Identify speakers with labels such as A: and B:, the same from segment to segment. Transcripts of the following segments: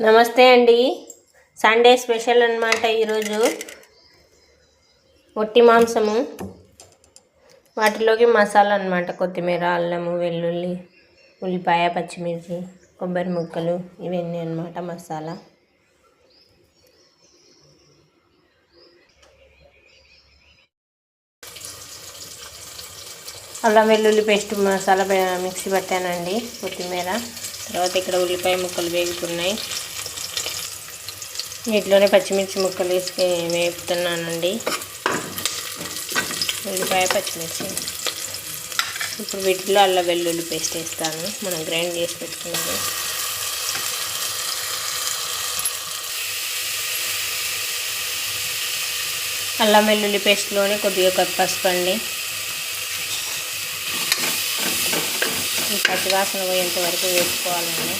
A: నమస్తే అండి. Sunday special అనమాట ఈరోజు. ఒట్టి మాంసము. వాటిలోకి మసాలా అనమాట కొత్తిమీర అల్లము వెల్లుల్లి ఉల్లిపాయ పచ్చిమిర్చి కొబ్బరి ముక్కలు ఇవన్నీ అనమాట మసాలా. అల్లం వెల్లుల్లి పేస్ట్ మసాలా పే- మిక్సీ పట్టానండి. కొత్తిమీర. తర్వాత ఇక్కడ ఉల్లిపాయ ముక్కలు వేగుతున్నాయి. వీటిలోనే పచ్చిమిర్చి ముక్కలు వేసి వేపుతున్నానండి. ఉల్లిపాయ పచ్చిమిర్చి. ఇప్పుడు వీటిలో అల్లం వెల్లుల్లి పేస్ట్ వేస్తాను. మనం గ్రైండ్ చేసి పెట్టుకున్నది అల్లం వెల్లుల్లి పేస్ట్లోనే కొద్దిగా కొత్త పసుపు అండి. ఈ పచ్చివాసన పోయేంత వరకు వేసుకోవాలండి.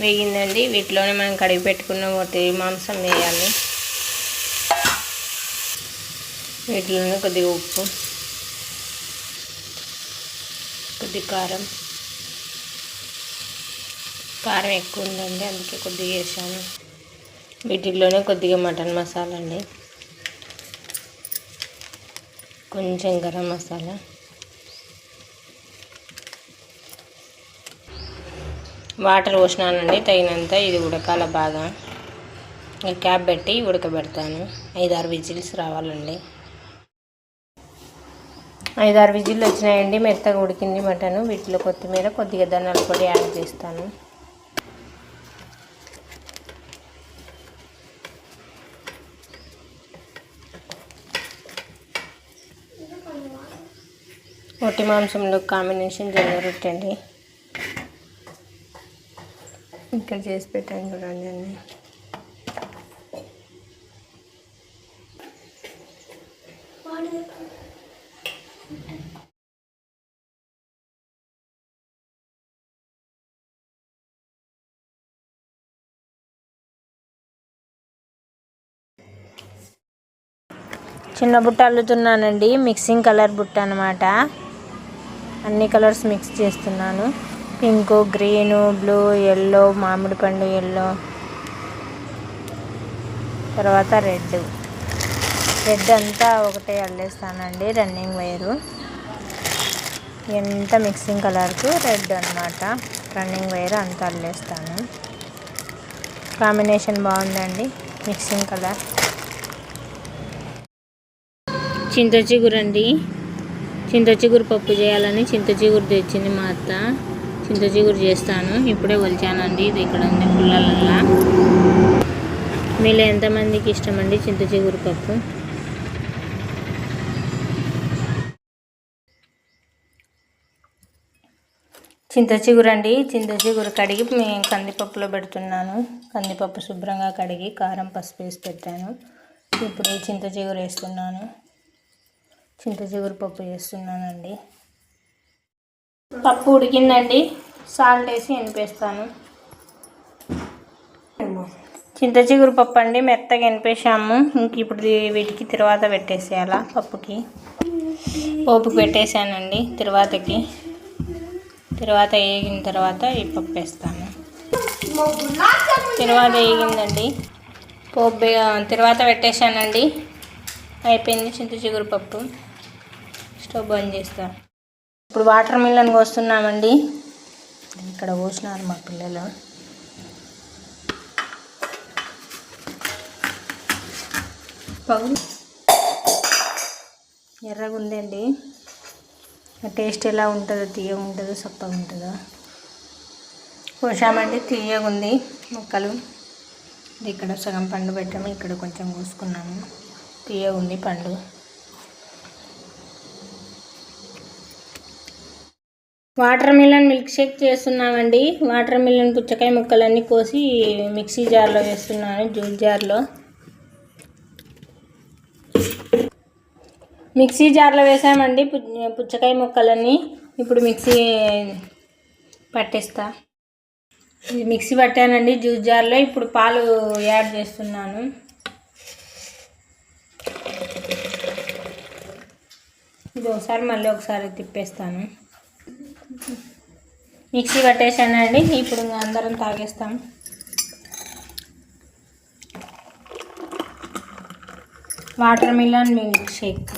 A: వేగిందండి. వీటిలోనే మనం కడిగి పెట్టుకున్న ఒకటి మాంసం వేయాలి. వీటిలోనే కొద్దిగా ఉప్పు కొద్ది కారం. కారం ఎక్కువ ఉందండి అందుకే కొద్దిగా వేసాను. వీటిల్లోనే కొద్దిగా మటన్ మసాలా అండి. కొంచెం గరం మసాలా. వాటర్ పోసినానండి తగినంత ఇది ఉడకాల బాగా. ఇంకా క్యాప్ పెట్టి ఉడకబెడతాను. ఐదారు విజిల్స్ రావాలండి. ఐదారు విజిల్లు వచ్చినాయండి మెత్తగా ఉడికింది మటన్. వీటిలో కొత్తిమీర కొద్దిగా ధనియాల పొడి యాడ్ చేస్తాను. ఒట్టి మాంసంలో కాంబినేషన్ జొన్న రొట్టె అండి ఇక్కడ చేసి పెట్టాను చూడండి అన్నీ. చిన్న బుట్ట అల్లుతున్నానండి మిక్సింగ్ కలర్ బుట్ట అనమాట అన్ని కలర్స్ మిక్స్ చేస్తున్నాను. పింక్ గ్రీను బ్లూ ఎల్లో మామిడి పండు ఎల్లో. తర్వాత రెడ్. రెడ్ అంతా ఒకటే అల్లేస్తానండి రన్నింగ్ వైరు. ఎంత మిక్సింగ్ కలర్కు రెడ్ అనమాట రన్నింగ్ వైర్ అంతా అల్లేస్తాను. కాంబినేషన్ బాగుందండి మిక్సింగ్ కలర్. చింత చిగురు అండి చింత చిగురు పప్పు చేయాలని చింత చిగురు తెచ్చింది మా అత్త. చింత చిగురు చేస్తాను. ఇప్పుడే వలిచానండి. ఇది ఇక్కడ ఉంది పుల్లలల్లా మీలో ఎంతమందికి ఇష్టమండి చింత చిగురు పప్పు? చింత చిగురు అండి చింత చిగురు కడిగి మేము కందిపప్పులో పెడుతున్నాను. కందిపప్పు శుభ్రంగా కడిగి కారం పసుపు వేసి పెట్టాను. ఇప్పుడు చింతచిగురు చింత చిగురు వేస్తున్నాను. చింత చిగురు పప్పు చేస్తున్నానండి పప్పు ఉడికిందండి. సాల్ట్ వేసి ఎనిపేస్తాను చింత చిగురు పప్పు అండి మెత్తగా ఎనిపేసాము ఇంక ఇప్పుడు వీటికి తర్వాత పెట్టేసేయాల పప్పుకి. పోపుకి పెట్టేశానండి తర్వాతకి. తర్వాత వేగిన తర్వాత ఈ పప్పు వేస్తాను. తర్వాత వేగిందండి. పోపు తర్వాత పెట్టేశానండి. అయిపోయింది చింత చిగురు పప్పు. స్టవ్ బంద్ చేస్తాను ఇప్పుడు వాటర్ మిల్లన్ కోస్తున్నామండి. ఇక్కడ పోసినారు మా పిల్లలు. పగు ఎర్రగా ఉందండి టేస్ట్ ఎలా ఉంటుందో తీయగా ఉంటుందో సప్పగా ఉంటుందో. కోసామండి తీయగా ఉంది ముక్కలు ఇక్కడ సగం పండు పెట్టాము ఇక్కడ కొంచెం కోసుకున్నాము. తీయగా ఉంది పండు. వాటర్ మిలన్ మిల్క్ షేక్ చేస్తున్నామండి. వాటర్ మిలన్ పుచ్చకాయ ముక్కలన్నీ కోసి మిక్సీ జార్లో వేస్తున్నాను జ్యూస్ జార్లో. మిక్సీ జార్లో వేసామండి పుచ్చకాయ ముక్కలన్నీ. ఇప్పుడు మిక్సీ పట్టేస్తా. మిక్సీ పట్టానండి జ్యూస్ జార్లో. ఇప్పుడు పాలు యాడ్ చేస్తున్నాను. ఇది ఒకసారి మళ్ళీ ఒకసారి తిప్పేస్తాను. మిక్సీ పట్టేసానండి ఇప్పుడు అందరం తాగేస్తాం. Watermelon milk shake.